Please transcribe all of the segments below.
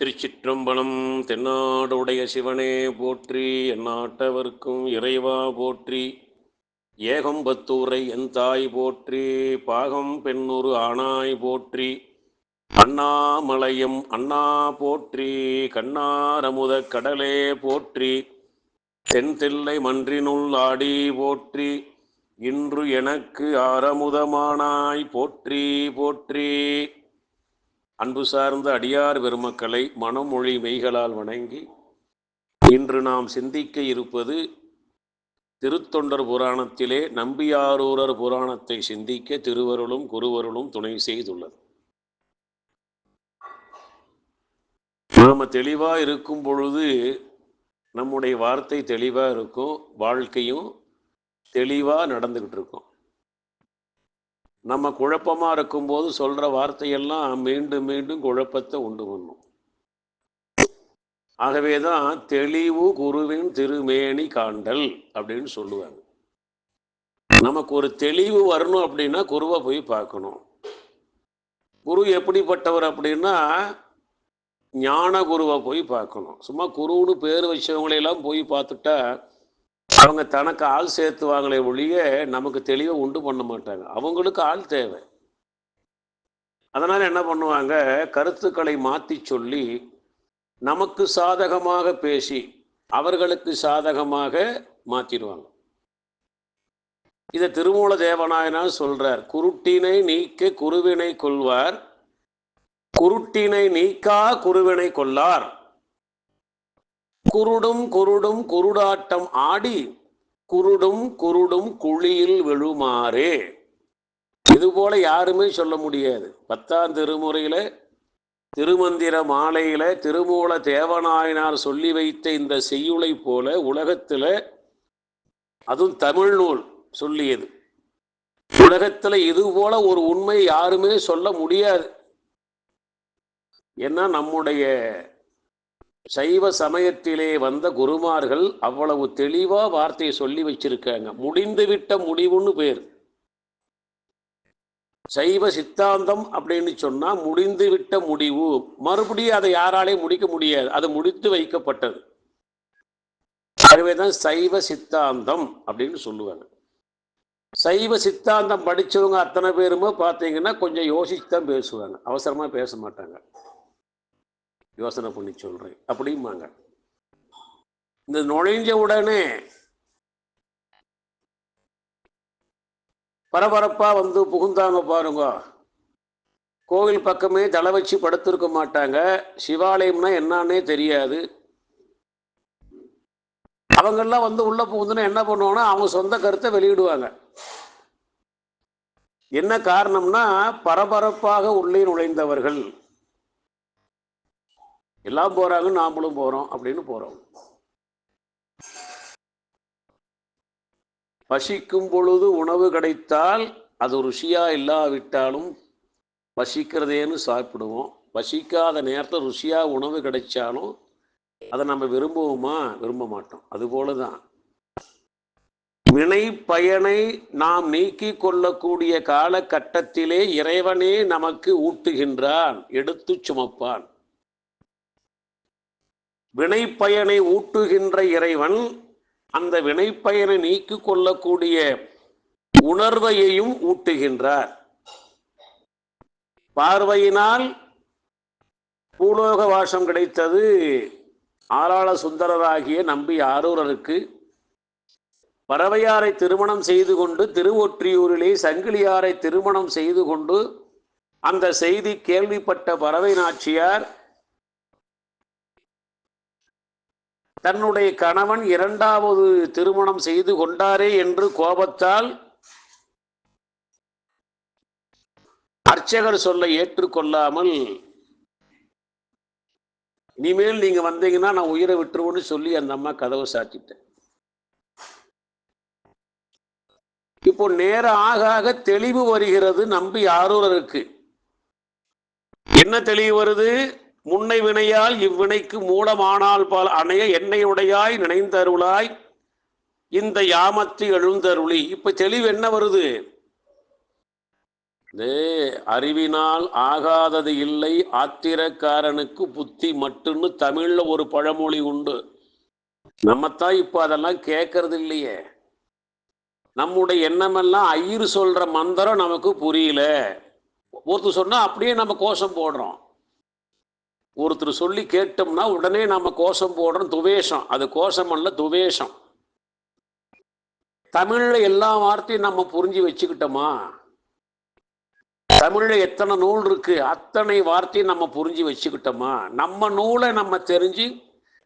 திருச்சிற்றம்பலம் தென்னாடுடைய சிவனே போற்றி எந்நாட்டவர்க்கும் இறைவா போற்றி. ஏகம்பத்தூரை என் தாய் போற்றி பாகம் பெண்ணுரு ஆணாய் போற்றி. அண்ணாமலையும் அண்ணா போற்றி கண்ணாரமுத கடலே போற்றி. தென்தில்லை மன்றினுள் ஆடி போற்றி இன்று எனக்கு ஆரமுதமானாய் போற்றி போற்றி. அன்பு சார்ந்த அடியார் பெருமக்களை மனமொழி மெய்களால் வணங்கி இன்று நாம் சிந்திக்க இருப்பது திருத்தொண்டர் புராணத்திலே நம்பியாரூரர் புராணத்தை சிந்திக்க திருவருளும் குருவருளும் துணை செய்துள்ளது. நாம் தெளிவாக இருக்கும் பொழுது நம்முடைய வார்த்தை தெளிவாக இருக்கும் வாழ்க்கையும் தெளிவாக நடந்துக்கிட்டு இருக்கும் நம்ம குழப்பமா இருக்கும்போது சொல்ற வார்த்தையெல்லாம் மீண்டும் மீண்டும் குழப்பத்தை உண்டு பண்ணும். ஆகவேதான் தெளிவு குருவின் திருமேனி காண்டல் அப்படின்னு சொல்லுவாங்க. நமக்கு ஒரு தெளிவு வரணும் அப்படின்னா குருவை போய் பார்க்கணும். குரு எப்படிப்பட்டவர் அப்படின்னா ஞான குருவை போய் பார்க்கணும். சும்மா குருன்னு பேர் வச்சவங்களையெல்லாம் போய் பார்த்துட்டா அவங்க தனக்கு ஆள் சேர்த்துவாங்களே ஒழிய நமக்கு தெளிவை உண்டு பண்ண மாட்டாங்க. அவங்களுக்கு ஆள் தேவை. அதனால என்ன பண்ணுவாங்க? கருத்துக்களை மாற்றி சொல்லி நமக்கு சாதகமாக பேசி அவர்களுக்கு சாதகமாக மாற்றிடுவாங்க இதை திருமூல தேவநாயனார் சொல்றார். குருட்டினை நீக்க குருவினை கொள்வார். குருட்டினை நீக்கா குருவினை கொள்ளார். குருடும் குருடும் குருடாட்டம் ஆடி குருடும் குருடும் குழியில் விழுமாறே. இது போல யாருமே சொல்ல முடியாது. பத்தாம் திருமுறையில திருமந்திர மாலையில திருமூல தேவநாயனார் சொல்லி வைத்த இந்த செய்யுளை போல உலகத்துல அதுவும் தமிழ் நூல் சொல்லியது. உலகத்துல இது போல ஒரு உண்மை யாருமே சொல்ல முடியாது. ஏன்னா நம்முடைய சைவ சமயத்திலே வந்த குருமார்கள் அவ்வளவு தெளிவா வார்த்தையை சொல்லி வச்சிருக்காங்க. முடிந்துவிட்ட முடிவுன்னு பேர். சைவ சித்தாந்தம் அப்படின்னு சொன்னா முடிந்துவிட்ட முடிவு. மறுபடியும் அதை யாராலே முடிக்க முடியாது. அது முடித்து வைக்கப்பட்டது. ஆகவேதான் சைவ சித்தாந்தம் அப்படின்னு சொல்லுவாங்க. சைவ சித்தாந்தம் படிச்சவங்க அத்தனை பேருமே பார்த்தீங்கன்னா கொஞ்சம் யோசிச்சு தான் பேசுவாங்க. அவசரமா பேச மாட்டாங்க. யோசனை பண்ணி சொல்கிறேன் அப்படிம்பாங்க இந்த நுழைஞ்ச உடனே பரபரப்பாக வந்து புகுந்தாங்க பாருங்க. கோவில் பக்கமே தலை வச்சு படுத்திருக்க மாட்டாங்க. சிவாலயம்னா என்னன்னே தெரியாது. அவங்கெல்லாம் வந்து உள்ளே புகுந்துன்னா என்ன பண்ணுவாங்கன்னா அவங்க சொந்த கருத்தை வெளியிடுவாங்க. என்ன காரணம்னா பரபரப்பாக உள்ளே நுழைந்தவர்கள். எல்லாம் போறாங்க நாமளும் போறோம் அப்படின்னு போறோம். பசிக்கும் பொழுது உணவு கிடைத்தால் அது ருசியா இல்லாவிட்டாலும் பசிக்கிறதேன்னு சாப்பிடுவோம். பசிக்காத நேரத்தில் ருசியா உணவு கிடைச்சாலும் அதை நம்ம விரும்புவோமா? விரும்ப மாட்டோம். அதுபோல தான் வினை பயனை நாம் நீக்கி கொள்ளக்கூடிய காலகட்டத்திலே இறைவனே நமக்கு ஊட்டுகின்றான் எடுத்து சுமப்பான். வினைப்பயனை ஊட்டுகின்ற இறைவன் அந்த வினைப்பயனை நீக்கி கொள்ளக்கூடிய உணர்வையையும் ஊட்டுகின்றார். பார்வையினால் பூலோக வாசம் கிடைத்தது ஆளாள சுந்தரராகிய நம்பி ஆரூரருக்கு. பறவையாரை திருமணம் செய்து கொண்டு திருவொற்றியூரிலே சங்கிலியாரை திருமணம் செய்து கொண்டு அந்த செய்தி கேள்விப்பட்ட பறவை நாச்சியார் தன்னுடைய கணவன் இரண்டாவது திருமணம் செய்து கொண்டாரே என்று கோபத்தால் அர்ச்சகர் சொல்ல ஏற்றுக்கொள்ளாமல் இனிமேல் நீங்க வந்தீங்கன்னா நான் உயிரை விட்டுருவோன்னு சொல்லி அந்த அம்மா கதவை சாத்திட்டேன். இப்போ நேரம் ஆக ஆக தெளிவு வருகிறது நம்பி ஆரூரருக்கு. என்ன தெளிவு வருது? முன்னை வினையால் இவ்வினைக்கு மூலமானால் பால் அணைய என்னையுடையாய் நினைந்தருளாய். இந்த யாமத்து எழுந்தருளி. இப்ப தெளிவு என்ன வருது? அறிவினால் ஆகாதது இல்லை. ஆத்திரக்காரனுக்கு புத்தி மட்டுன்னு தமிழ்ல ஒரு பழமொழி உண்டு. நம்மத்தான் இப்போ அதெல்லாம் கேட்கறது இல்லையே. நம்முடைய எண்ணமெல்லாம் ஐயர் சொல்ற மந்திரம் நமக்கு புரியல. ஒருத்தர் சொன்னா அப்படியே நம்ம கோஷம் போடுறோம். ஒருத்தர் சொல்லி கேட்டோம்னா உடனே நம்ம கோஷம் போடுறோம் துவேஷம். அது கோஷம் அல்ல துவேஷம். தமிழில் எல்லா வார்த்தையும் நம்ம புரிஞ்சு வச்சுக்கிட்டோமா? தமிழில் எத்தனை நூல் இருக்கு அத்தனை வார்த்தையும் நம்ம புரிஞ்சு வச்சுக்கிட்டோமா? நம்ம நூலை நம்ம தெரிஞ்சு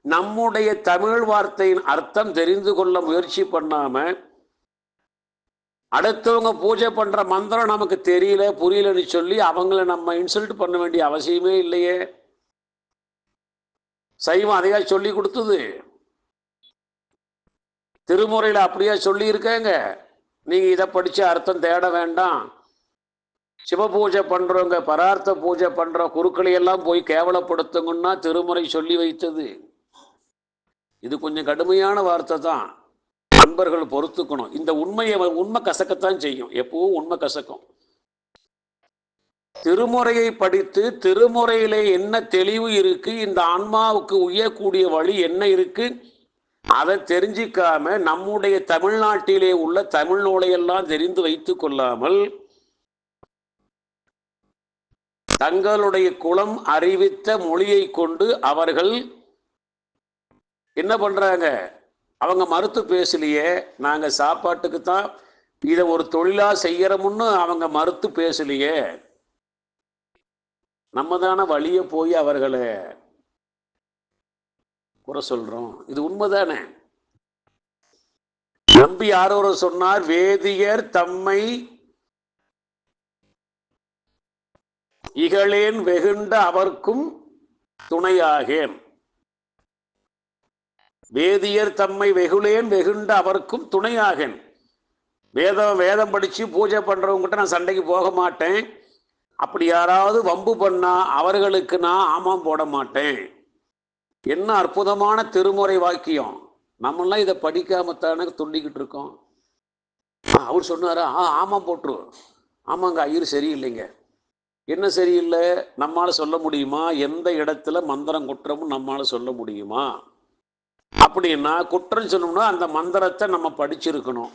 நம்முடைய தமிழ் வார்த்தையின் அர்த்தம் தெரிந்து கொள்ள முயற்சி பண்ணாம அடுத்தவங்க பூஜை பண்ற மந்திரம் நமக்கு தெரியல புரியலன்னு சொல்லி அவங்கள நம்ம இன்சல்ட் பண்ண வேண்டிய அவசியமே இல்லையே. சைவம் அதையா சொல்லி கொடுத்தது. திருமுறையில் அப்படியா சொல்லி நீங்கள் நீங்க இதை படிச்சு அர்த்தம் தேட வேண்டாம். சிவ பூஜை பண்றவங்க பரார்த்த பூஜை பண்ற குருக்களை எல்லாம் போய் கேவலப்படுத்துங்கன்னா திருமுறை சொல்லி வைத்தது. இது கொஞ்சம் கடுமையான வார்த்தை தான். நண்பர்கள் பொறுத்துக்கணும். இந்த உண்மையை உண்மை கசக்கத்தான் செய்யும். எப்பவும் உண்மை கசக்கும். திருமுறையை படித்து திருமுறையிலே என்ன தெளிவு இருக்கு? இந்த ஆன்மாவுக்கு உயரக்கூடிய வழி என்ன இருக்கு? அதை தெரிஞ்சிக்காம நம்முடைய தமிழ்நாட்டிலே உள்ள தமிழ் நூலையெல்லாம் தெரிந்து வைத்துக் கொள்ளாமல் தங்களுடைய குலம் அறிவித்த மொழியை கொண்டு அவர்கள் என்ன பண்றாங்க? அவங்க மறுத்து பேசலையே. நாங்கள் சாப்பாட்டுக்கு தான் இதை ஒரு தொழிலா செய்யறோம்னு அவங்க மறுத்து பேசலையே. நம்ம தானே வழிய போய் அவர்களை குறை சொல்றோம். இது உண்மைதானே? நம்பி யாரோ சொன்னார் வேதியர் தம்மை இகழேன் வெகுண்ட அவர்க்கும் துணையாகேன். வேதியர் தம்மை வெகுளேன் வெகுண்ட அவர்க்கும் துணையாகேன். வேதம் வேதம் படிச்சு பூஜை பண்றவங்ககிட்ட நான் சண்டைக்கு போக மாட்டேன். அப்படி யாராவது வம்பு பண்ணா அவர்களுக்கு நான் ஆமாம் போட மாட்டேன். என்ன அற்புதமான திருமுறை வாக்கியம். நம்மளாம் இதை படிக்காமத்தானே துண்டிக்கிட்டு இருக்கோம். அவர் சொன்னாரா ஆ ஆமாம் போட்டுரு. ஆமாங்க ஐயர் சரியில்லைங்க. என்ன சரியில்லை? நம்மால் சொல்ல முடியுமா? எந்த இடத்துல மந்திரம் குற்றமும் நம்மால் சொல்ல முடியுமா? அப்படின்னா குற்றம் சொன்னோம்னா அந்த மந்திரத்தை நம்ம படிச்சிருக்கணும்.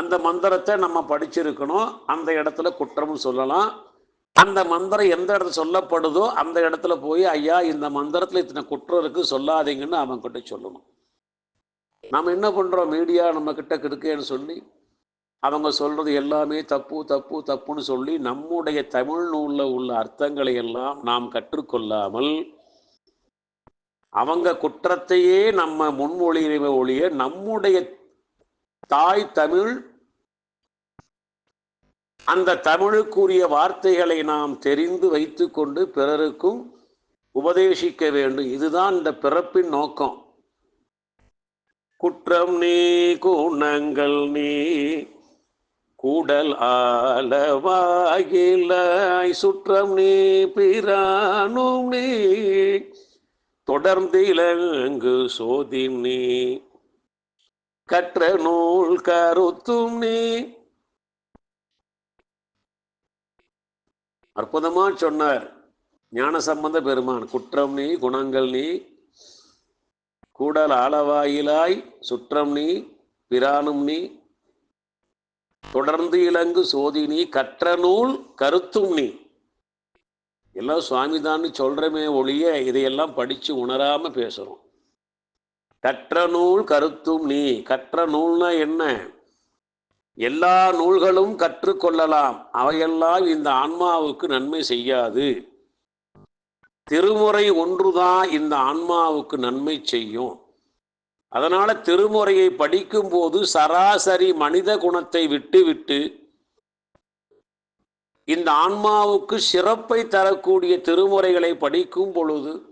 அந்த மந்திரத்தை நம்ம படிச்சிருக்கணும். அந்த இடத்துல குற்றமும் சொல்லலாம். அந்த மந்திரம் எந்த இடத்துல சொல்லப்படுதோ அந்த இடத்துல போய் ஐயா இந்த மந்திரத்தில் இத்தனை குற்றம் இருக்கு சொல்லாதீங்கன்னு அவன் கிட்ட சொல்லணும். நம்ம என்ன பண்ணுறோம் மீடியா நம்ம கிட்ட இருக்கேன்னு சொல்லி அவங்க சொல்றது எல்லாமே தப்பு தப்பு தப்புன்னு சொல்லி நம்முடைய தமிழ் நூலில் உள்ள அர்த்தங்களை எல்லாம் நாம் கற்றுக்கொள்ளாமல் அவங்க குற்றத்தையே நம்ம முன்மொழியின ஒழிய நம்முடைய தாய் தமிழ். அந்த தமிழுக்குரிய வார்த்தைகளை நாம் தெரிந்து வைத்துக்கொண்டு பிறருக்கும் உபதேசிக்க வேண்டும். இதுதான் இந்த பிறப்பின் நோக்கம். குற்றம் நீ குணங்கள் நீ கூடல் ஆலவாயிலாய் சுற்றம் நீ பிரானும் நீ தொடர்ந்து இலங்கு சோதி நீ. கற்ற நூல் கருத்தும் நீ. அற்புதமா சொன்னார். ஞான சம்பந்த பெருமான் குற்றம் நீ குணங்கள் நீ. கூடல் ஆளவாயிலாய் சுற்றம் நீ பிரானும் நீ. தொடர்ந்து இலங்கு சோதி நீ கற்ற நூல் கருத்தும் நீ. எல்லாம் சுவாமி தான் சொல்றமே ஒழிய இதையெல்லாம் படிச்சு உணராம பேசுறோம். கற்ற நூல் கருத்தும் நீ. கற்ற நூல்னா என்ன? எல்லா நூல்களும் கற்றுக்கொள்ளலாம் அவையெல்லாம் இந்த ஆன்மாவுக்கு நன்மை செய்யாது. திருமுறை ஒன்றுதான் இந்த ஆன்மாவுக்கு நன்மை செய்யும். அதனால திருமுறையை படிக்கும்போது சராசரி மனித குணத்தை விட்டுவிட்டு இந்த ஆன்மாவுக்கு சிறப்பை தரக்கூடிய திருமுறைகளை படிக்கும் பொழுது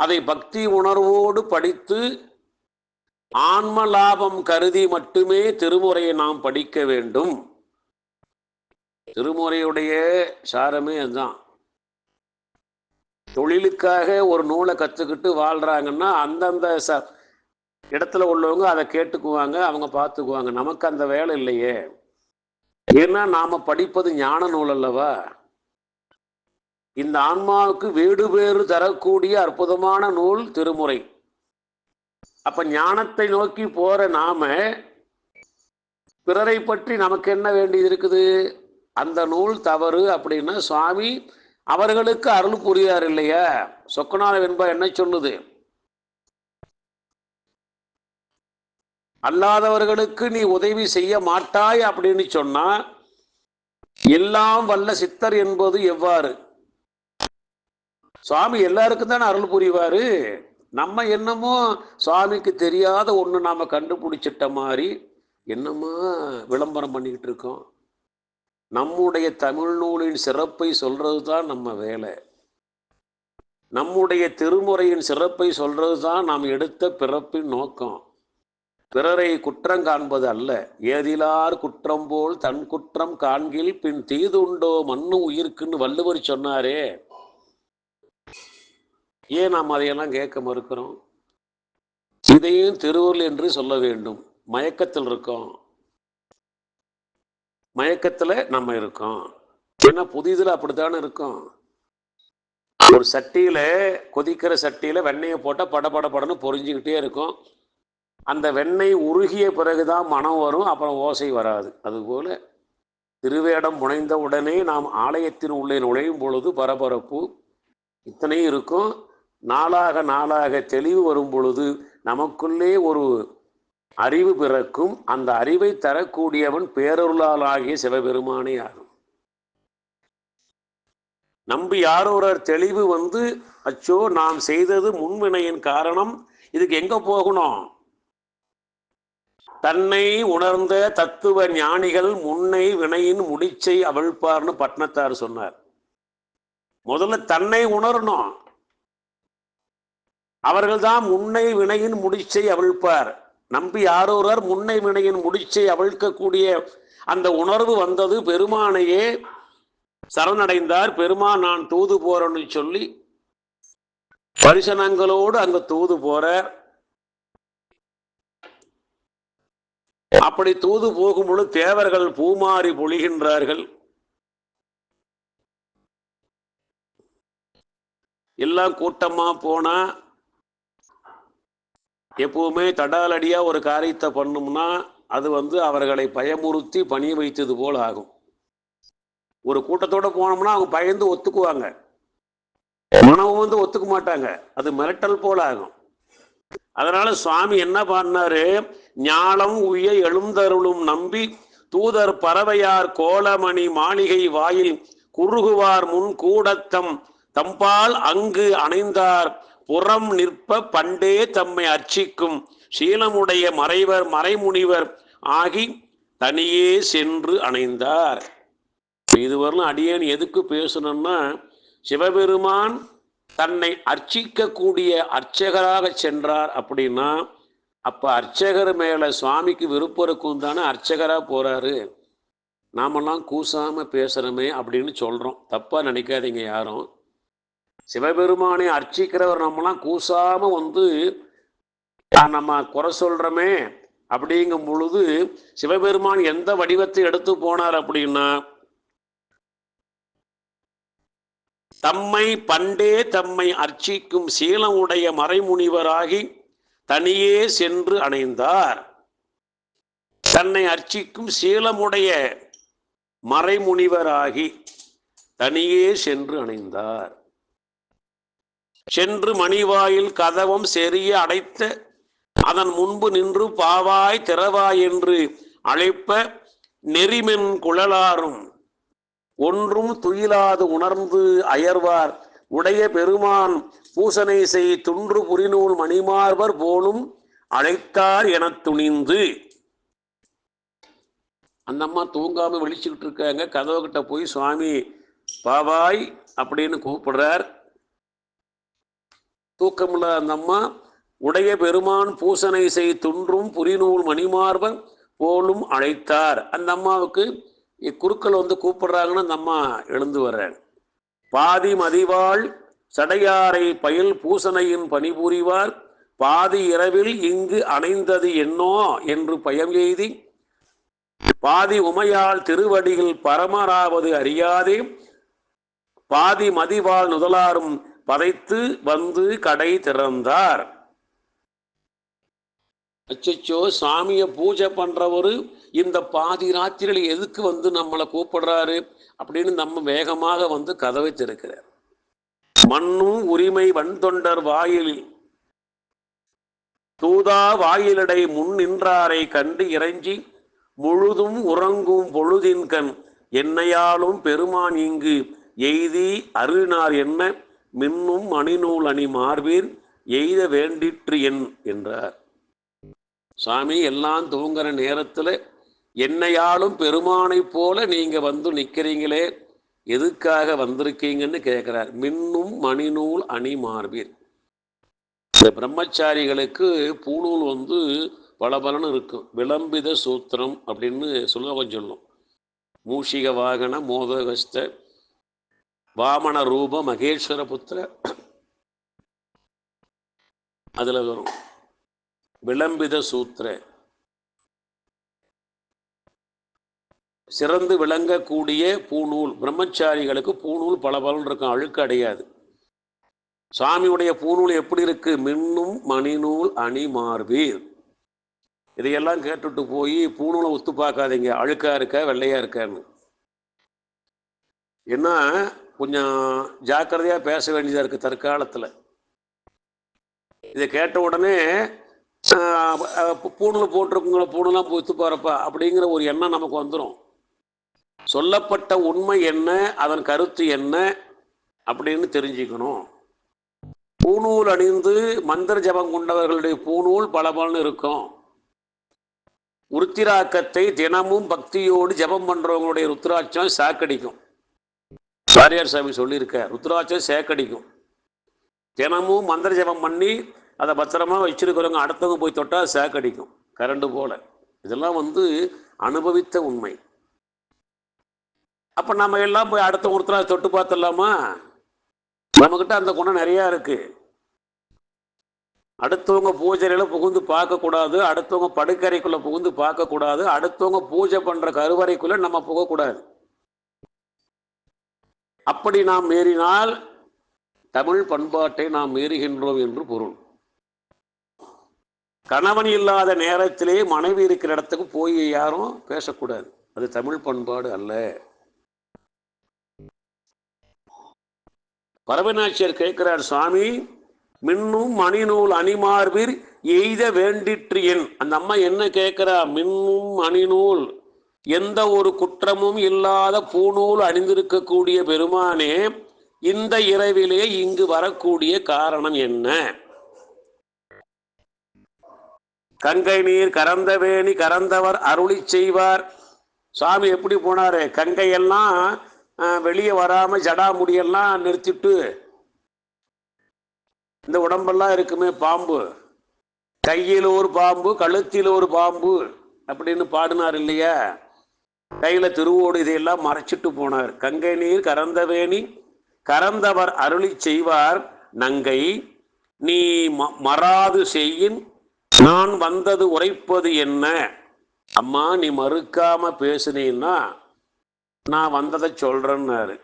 அதை பக்தி உணர்வோடு படித்து ஆன்ம லாபம் கருதி மட்டுமே திருமுறையை நாம் படிக்க வேண்டும். திருமுறையுடைய சாரமே அதுதான். தொழிலுக்காக ஒரு நூலை கற்றுக்கிட்டு வாழ்றாங்கன்னா அந்தந்த ச இடத்துல உள்ளவங்க அதை கேட்டுக்குவாங்க அவங்க பார்த்துக்குவாங்க. நமக்கு அந்த வேலை இல்லையே. ஏன்னா நாம படிப்பது ஞான நூல் அல்லவா? இந்த ஆன்மாவுக்கு வேடு பேறு தரக்கூடிய அற்புதமான நூல் திருமுறை. அப்ப ஞானத்தை நோக்கி போற நாம பிறரை பற்றி நமக்கு என்ன வேண்டியது இருக்குது? அந்த நூல் தவறு அப்படின்னா சுவாமி அவர்களுக்கு அருள் புரியார் இல்லையா? சொக்கநாத வெண்பா என்ன சொல்லுது? அல்லாதவர்களுக்கு நீ உதவி செய்ய மாட்டாய் அப்படின்னு சொன்னா எல்லாம் வல்ல சித்தர் என்பது எவ்வாறு? சுவாமி எல்லாருக்கும் தானே அருள் புரிவார்? நம்ம என்னமோ சுவாமிக்கு தெரியாத ஒன்று நாம் கண்டுபிடிச்சிட்ட மாதிரி என்னமா விளம்பரம் பண்ணிக்கிட்டு இருக்கோம்? நம்முடைய தமிழ் நூலின் சிறப்பை சொல்கிறது தான் நம்ம வேலை. நம்முடைய திருமுறையின் சிறப்பை சொல்கிறது தான் நாம் எடுத்த பிறப்பின் நோக்கம். பிறரை குற்றம் காண்பது அல்ல. ஏதிலார் குற்றம் போல் தன் குற்றம் காண்கில் பின் தீதுண்டோ மண்ணு உயிர்க்குன்னு வள்ளுவர் சொன்னாரே. ஏன் நாம் அதையெல்லாம் கேட்க மறுக்கிறோம்? இதையும் திருவருள் என்று சொல்ல வேண்டும். மயக்கத்தில் இருக்கோம். மயக்கத்துல நம்ம இருக்கோம். ஏன்னா புதிதில் அப்படித்தானே இருக்கோம். ஒரு சட்டியில கொதிக்கிற சட்டியில வெண்ணெயை போட்டா பட பட படன்னு பொரிஞ்சுக்கிட்டே இருக்கும். அந்த வெண்ணெய் உருகிய பிறகுதான் மனம் வரும் அப்புறம் ஓசை வராது. அதுபோல திருவேடம் புனைந்த உடனே நாம் ஆலயத்தின் உள்ளே நுழையும் பொழுது பரபரப்பு இத்தனையும் இருக்கும். நாளாக நாளாக தெளிவு வரும் பொழுது நமக்குள்ளே ஒரு அறிவு பிறக்கும். அந்த அறிவை தரக்கூடியவன் பேரருளால் ஆகிய சிவபெருமானே ஆகும். நம்பி யாரோரர் தெளிவு வந்து அச்சோ நாம் செய்தது முன்வினையின் காரணம் இதுக்கு எங்க போகணும்? தன்னை உணர்ந்த தத்துவ ஞானிகள் முன்னை வினையின் முடிச்சை அவிழ்ப்பார்னு பட்னத்தார் சொன்னார். முதல்ல தன்னை உணரணும். அவர்கள்தான் முன்னை வினையின் முடிச்சை அவிழ்ப்பார். நம்பி யாரொருவர் முன்னை வினையின் முடிச்சை அவிழ்க்கக்கூடிய அந்த உணர்வு வந்தது. பெருமானையே சரணடைந்தார். பெருமான் நான் தூது போறேன்னு சொல்லி பரிசனங்களோடு அங்க தூது போறார். அப்படி தூது போகும்பொழுது தேவர்கள் பூமாறி பொழிகின்றார்கள். எல்லாம் கூட்டமா போனா எப்பவுமே தடாலடியாக ஒரு காரியத்தை பண்ணோம்னா அது வந்து அவர்களை பயமுறுத்தி பணிய வைத்தது போல் ஆகும். ஒரு கூட்டத்தோடு போனோம்னா அவங்க பயந்து ஒத்துக்குவாங்க. மனவு வந்து ஒத்துக்க மாட்டாங்க. அது மிரட்டல் போல் ஆகும். அதனால சுவாமி என்ன பண்ணாரு? ஞானம் உய எழுந்தருளும் நம்பி தூதர் பறவையார் கோலமணி மாளிகை வாயில் குறுகுவார் முன் கூடத்தம் தம்பால் அங்கு அணைந்தார். புறம் நிற்ப பண்டே தம்மை அர்ச்சிக்கும். சீலமுடைய மறைவர் மறைமுனிவர் ஆகி தனியே சென்று அணைந்தார். இதுவரையிலும் அடியேன் எதுக்கு பேசணும்னா சிவபெருமான் தன்னை அர்ச்சிக்கக்கூடிய அர்ச்சகராக சென்றார் அப்படின்னா அப்ப அர்ச்சகர் மேல சுவாமிக்கு விருப்பம் இருக்கும் தானே அர்ச்சகரா போறாரு. நாமெல்லாம் கூசாம பேசுகிறோமே அப்படின்னு சொல்றோம். தப்பா நினைக்காதீங்க யாரும். சிவபெருமானை அர்ச்சிக்கிறவர் நம்மலாம் கூசாம வந்து நம்ம குறை சொல்றோமே அப்படிங்கும் பொழுது சிவபெருமான் எந்த வடிவத்தை எடுத்து போனார் அப்படின்னா தம்மை பண்டே தம்மை அர்ச்சிக்கும் சீலம் உடைய மறைமுனிவராகி தனியே சென்று அணைந்தார். தன்னை அர்ச்சிக்கும் சீலமுடைய மறைமுனிவராகி தனியே சென்று அணைந்தார். சென்று மணிவாயில் கதவம் செறிய அடைத்த அதன் முன்பு நின்று பாவாய் திறவாய் என்று அழைப்ப நெறிமென் குழலாரும். ஒன்றும் துயிலாது உணர்ந்து அயர்வார். உடைய பெருமான் பூசனை செய் துன்று புரிநூல் மணிமார்பர் போலும் அழைத்தார் எனத் துணிந்து. அந்த அம்மா தூங்காம விழிச்சுக்கிட்டு இருக்காங்க. கதவுகிட்ட போய் சுவாமி பாவாய் அப்படின்னு கூப்பிடுறார். தூக்கமுள்ள அந்த அம்மா உடைய பெருமான் பூசனை செய் துன்றும் புரிநூல் மணிமார்பன் போலும் அழைத்தார். அந்த அம்மாவுக்கு இக்குருக்கள் வந்து கூப்பிடுறாங்கன்னு அந்த அம்மா எழுந்து வர்றாங்க பாதி மதிவாள் சடையாரை பயில் பூசனையின் பணிபுரிவார். பாதி இரவில் இங்கு அணைந்தது என்னோ என்று பயம் எய்தி பாதி உமையால் திருவடியில் பரமராவது அறியாதே பாதி மதிவாள் நுதலாரும் பதைத்து வந்து கடை திறந்தார். அச்சச்சோ சாமியை பூஜை பண்ணுறவர் இந்த பாதி ராத்திரியில எதுக்கு வந்து நம்மளை கூப்பிடுறாரு அப்படின்னு நம்ம வேகமாக வந்து கதவை திறக்கிறார். மண்ணும் உரிமை வன்தொண்டர் வாயிலில் தூதா வாயிலடை முன் நின்றாரை கண்டு இறைஞ்சி முழுதும் உறங்கும் பொழுதின்கண் என்னையாலும் பெருமான் இங்கு எய்தி அருளினார் என்ன? மின்னும் மணிநூல் அணி மார்பீர் எய்த வேண்டிற்று என் என்றார். சாமி எல்லாம் தூங்குற நேரத்தில் என்னையாலும் பெருமானை போல நீங்கள் வந்து நிற்கிறீங்களே எதுக்காக வந்திருக்கீங்கன்னு கேட்குறார் மின்னும் மணிநூல் அணி மார்பீர். இந்த பிரம்மச்சாரிகளுக்கு பூணூல் வந்து பளபளன்னு இருக்கும். விளம்பித சூத்திரம் அப்படின்னு சுலோகம் சொல்லும். மூஷிக வாகன மோதகஸ்த வாமன ரூப மகேஸ்வர புத்திர அதுல வரும். விளம்பித சூத்திர சிறந்து விளங்கக்கூடிய பூநூல். பிரம்மச்சாரிகளுக்கு பூநூல் பல பலன் இருக்கும். அழுக்கு அடையாது. சாமியுடைய பூநூல் எப்படி இருக்கு? மின்னும் மணிநூல் அணி மார்பீர் இதையெல்லாம் கேட்டுட்டு போய் பூநூலை ஒத்து பார்க்காதீங்க அழுக்கா இருக்க வெள்ளையா இருக்கான்னு. ஏன்னா கொஞ்சம் ஜாக்கிரதையாக பேச வேண்டியதாக இருக்குது தற்காலத்தில். இதை கேட்ட உடனே பூணில் போட்டிருக்குங்கள பூணெல்லாம் பொத்து பாருப்பா அப்படிங்கிற ஒரு எண்ணம் நமக்கு வந்துடும் சொல்லப்பட்ட உண்மை என்ன அதன் கருத்து என்ன அப்படின்னு தெரிஞ்சுக்கணும். பூநூல் அணிந்து மந்திர ஜபம் கொண்டவர்களுடைய பூநூல் பலபலன்னு இருக்கும். உருத்திராக்கத்தை தினமும் பக்தியோடு ஜபம் பண்ணுறவங்களுடைய ருத்ராட்சம் சாக்கடிக்கும். சாரியார் சாமி சொல்லியிருக்க ருத்ராட்சம் சேக்கடிக்கும். தினமும் மந்திர ஜபம் பண்ணி அதை பத்திரமா வச்சிருக்கிறவங்க அடுத்தவங்க போய் தொட்டால் சேக்கடிக்கும். கரண்டு போல. இதெல்லாம் வந்து அனுபவித்த உண்மை. அப்ப நம்ம எல்லாம் போய் அடுத்த ஒருத்தராக தொட்டு பார்த்துடலாமா? நம்மக்கிட்ட அந்த குணம் நிறையா இருக்கு. அடுத்தவங்க பூஜையில புகுந்து பார்க்கக்கூடாது அடுத்தவங்க படுக்கறைக்குள்ள புகுந்து பார்க்கக்கூடாது அடுத்தவங்க பூஜை பண்ற கருவறைக்குள்ள நம்ம புகக்கூடாது. அப்படி நாம் மீறினால் தமிழ் பண்பாட்டை நாம் மீறுகின்றோம் என்று பொருள். கணவன் இல்லாத நேரத்திலே மனைவி இருக்கிற இடத்துக்கு போய் யாரும் பேசக்கூடாது. அது தமிழ் பண்பாடு அல்ல. பரவநாச்சியர் கேட்கிறார் சுவாமி மின்னும் மணிநூல் அணிமார்பிர் எய்த வேண்டிற்று என் அந்த அம்மா என்ன கேட்கிறா? மின்னும் மணிநூல் எந்த ஒரு குற்றமும் இல்லாத பூநூல் அணிந்திருக்கக்கூடிய பெருமானே இந்த இரவிலே இங்கு வரக்கூடிய காரணம் என்ன? கங்கை நீர் கறந்தவேணி கறந்தவர் அருளி செய்வார். சாமி எப்படி போனாரு? கங்கையெல்லாம் வெளியே வராம ஜடாமுடியெல்லாம் நிறுத்திட்டு இந்த உடம்பெல்லாம் இருக்குமே பாம்பு. கையில் ஒரு பாம்பு கழுத்தில் ஒரு பாம்பு அப்படின்னு பாடினார் இல்லையா? கையில திருவோடு இதையெல்லாம் மறைச்சிட்டு போனார். கங்கை நீர் கறந்தவேணி கறந்தவர் அருளி செய்வார். நங்கை நீ ம- மறாது செய்யின் நான் வந்தது உரைப்பது என்ன? அம்மா நீ மறுக்காம பேசுனீன்னா நான் வந்ததை சொல்றேன்னாரு.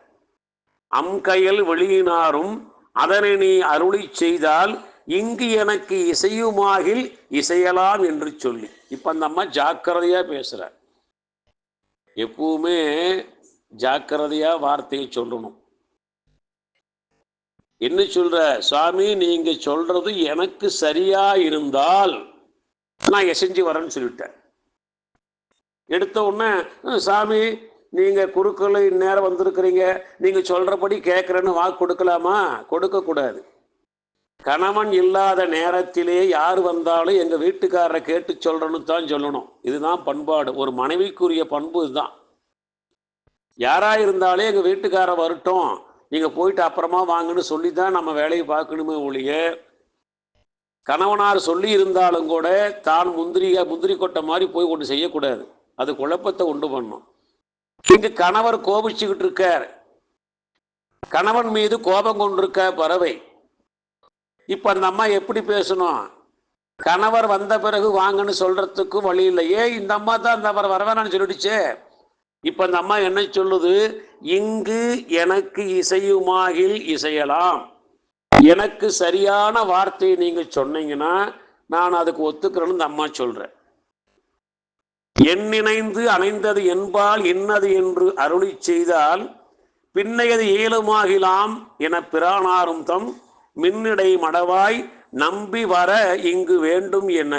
அம் கையில் வெளியினாரும் அதனை நீ அருளி செய்தால் இங்கு எனக்கு இசையுமாகில் இசையலாம் என்று சொல்லி. இப்ப அந்த அம்மா ஜாக்கிரதையா பேசுற எப்பவுமே ஜாக்கிரதையா வார்த்தையை சொல்லணும். என்ன சொல்ற? சுவாமி நீங்க சொல்றது எனக்கு சரியா இருந்தால் நான் எசைஞ்சு வரேன்னு சொல்லிட்டேன். எடுத்த உடனே சாமி நீங்க குறுக்கள் இந்நேரம் வந்திருக்கிறீங்க. நீங்க சொல்றபடி கேட்கறேன்னு வாக்கு கொடுக்கலாமா? கொடுக்க கூடாது கணவன் இல்லாத நேரத்திலே யார் வந்தாலும் எங்கள் வீட்டுக்காரரை கேட்டு சொல்கிறேன்னு தான் சொல்லணும். இதுதான் பண்பாடு. ஒரு மனைவிக்குரிய பண்பு இதுதான். யாராக இருந்தாலே எங்கள் வீட்டுக்காரர் வரட்டும். நீங்கள் போயிட்டு அப்புறமா வாங்கன்னு சொல்லி தான் நம்ம வேலையை பார்க்கணுமே ஒழிய கணவனார் சொல்லி இருந்தாலும் கூட தான் முந்திரி முந்திரி கொட்டை மாதிரி போய் ஒன்று செய்யக்கூடாது. அது குழப்பத்தை உண்டு பண்ணும். இங்கு கணவர் கோபிச்சுக்கிட்டு இருக்கார். கணவன் மீது கோபம் கொண்டிருக்க பறவை. இப்போ அந்த அம்மா எப்படி பேசணும்? கணவர் வந்த பிறகு வாங்கன்னு சொல்றதுக்கும் வழி இல்லை. இந்த அம்மா தான் அந்த அவர் வரவேணான்னு சொல்லிடுச்சே. இப்போ அந்த அம்மா என்ன சொல்லுது? இங்கு எனக்கு இசையுமாகில் இசையலாம். எனக்கு சரியான வார்த்தையை நீங்க சொன்னீங்கன்னா நான் அதுக்கு ஒத்துக்கிறேன்னு இந்த அம்மா சொல்றேன் எண்ணிணைந்து அணைந்தது என்பால் இன்னது என்று அருளி செய்தால் பின்னையது இயலுமாகிலாம் என பிரானாரும் தம் மின்னடை மடவாய் நம்பி வர இங்கு வேண்டும் என்ன?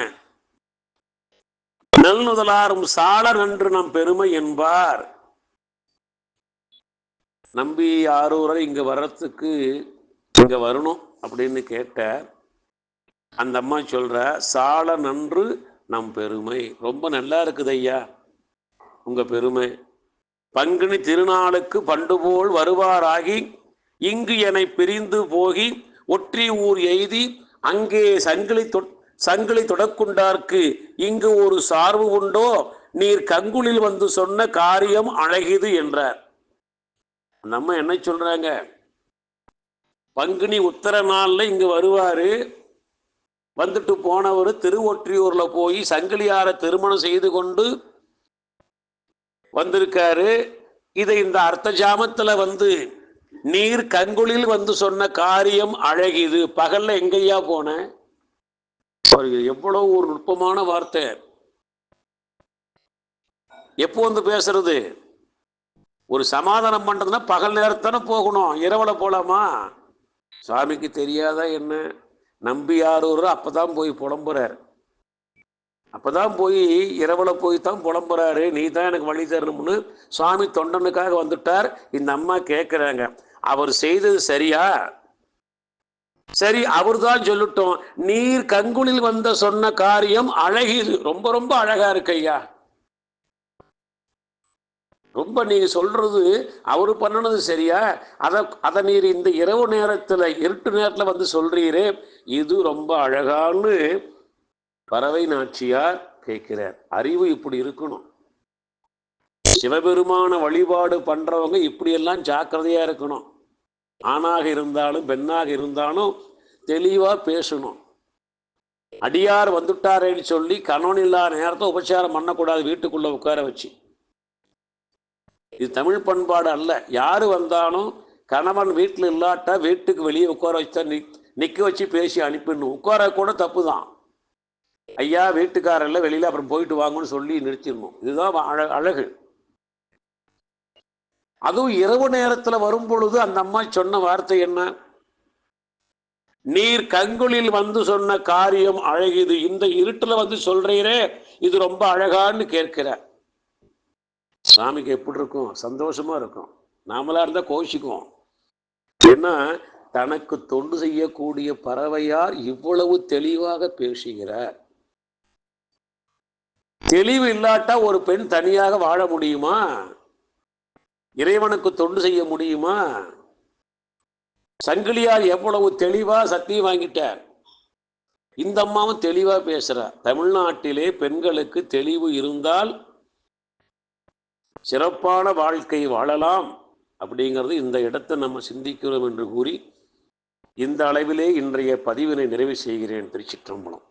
நல்நுதலாரும் சால நன்று நம் பெருமை என்பார். நம்பி ஆரூரர் இங்க வர்றதுக்கு இங்க வரணும் அப்படின்னு கேட்ட அந்த அம்மா சொல்ற சால நன்று நம் பெருமை. ரொம்ப நல்லா இருக்குது ஐயா உங்க பெருமை. பங்குனி திருநாளுக்கு பண்டுபோல் வருவாராகி இங்கு என்னை பிரிந்து போகி ஒற்றி ஊர் எய்தி அங்கே சங்கிலி தொ- சங்கிலி தொடக்குண்டார்க்கு இங்கு ஒரு சார்பு உண்டோ? நீர் கங்குலில் வந்து சொன்ன காரியம் அழகிது என்றார். நம்ம என்ன சொல்றாங்க? பங்குனி உத்தர நாள்ல இங்க வருவாரு. வந்துட்டு போனவர் திருவொற்றியூர்ல போய் சங்கிலியார திருமணம் செய்து கொண்டு வந்திருக்காரு. இதை இந்த அர்த்த ஜாமத்துல வந்து நீர் கங்குலில் வந்து சொன்ன காரியம் அழகிது. பகல்ல எங்கய்யா போன? எவ்வளவு ஒரு நுட்பமான வார்த்தை. எப்போ வந்து பேசுறது? ஒரு சமாதானம் பண்றதுன்னா பகல் நேரத்தானே போகணும். இரவுல போலாமா? சாமிக்கு தெரியாதா என்ன? நம்பி நம்பியாரூர் அப்பதான் போய் புலம்புறார். அப்பதான் போய் இரவுல போய் தான் புலம்புறாரு. நீ தான் எனக்கு வழி தரணும்னு சுவாமி தொண்டனுக்காக வந்துட்டார். இந்த அம்மா கேட்குறாங்க அவர் செய்தது சரியா? சரி அவர் தான் சொல்லட்டும். நீர் கங்குலில் வந்த சொன்ன காரியம் அழகிது. ரொம்ப ரொம்ப அழகா இருக்கு ஐயா. ரொம்ப நீங்க சொல்றது அவரு பண்ணினது சரியா? அதை அதை நீர் இந்த இரவு நேரத்துல இருட்டு நேரத்துல வந்து சொல்றீரே. இது ரொம்ப அழகான்னு பறவை நாச்சியார் கேட்கிறார். அறிவு இப்படி இருக்கணும். சிவபெருமான வழிபாடு பண்றவங்க இப்படியெல்லாம் ஜாக்கிரதையா இருக்கணும். ஆணாக இருந்தாலும் பெண்ணாக இருந்தாலும் தெளிவா பேசணும். அடியார் வந்துட்டாரேன்னு சொல்லி கணவன் இல்லாத நேரத்தை உபச்சாரம் பண்ணக்கூடாது வீட்டுக்குள்ள உட்கார வச்சு. இது தமிழ் பண்பாடு அல்ல. யார் வந்தாலும் கணவன் வீட்டில் இல்லாட்டா வீட்டுக்கு வெளியே உட்கார வச்சா நிக் நிற்க வச்சு பேசி அனுப்பிடணும். உட்கார கூட தப்பு தான் ஐயா வீட்டுக்காரெல்லாம் வெளியில் அப்புறம் போயிட்டு வாங்கன்னு சொல்லி நிறுத்திடணும். இதுதான் அழ- அழகு. அதுவும் இரவு நேரத்துல வரும் பொழுது அந்த அம்மா சொன்ன வார்த்தை என்ன? நீர் கங்குளில் வந்து சொன்ன காரியம் அழகிது. இந்த இருட்டுல வந்து சொல்றீரே இது ரொம்ப அழகான்னு கேட்கிற. சாமிக்கு எப்படி இருக்கும்? சந்தோஷமா இருக்கும். நாமளா இருந்தா கோஷிக்குவோம். ஏன்னா தனக்கு தொண்டு செய்யக்கூடிய பறவையார் இவ்வளவு தெளிவாக பேசுகிறார். தெளிவு இல்லாட்டா ஒரு பெண் தனியாக வாழ முடியுமா? இறைவனுக்கு தொண்டு செய்ய முடியுமா? சங்கிலியார் எவ்வளவு தெளிவா சத்தியம் வாங்கிட்டார். இந்த அம்மாவும் தெளிவா பேசுறா. தமிழ்நாட்டிலே பெண்களுக்கு தெளிவு இருந்தால் சிறப்பான வாழ்க்கை வாழலாம் அப்படிங்கிறது இந்த இடத்தை நம்ம சிந்திக்கிறோம் என்று கூறி இந்த அளவிலே இன்றைய பதிவினை நிறைவு செய்கிறேன் திருச்சிற்றம்பலம்.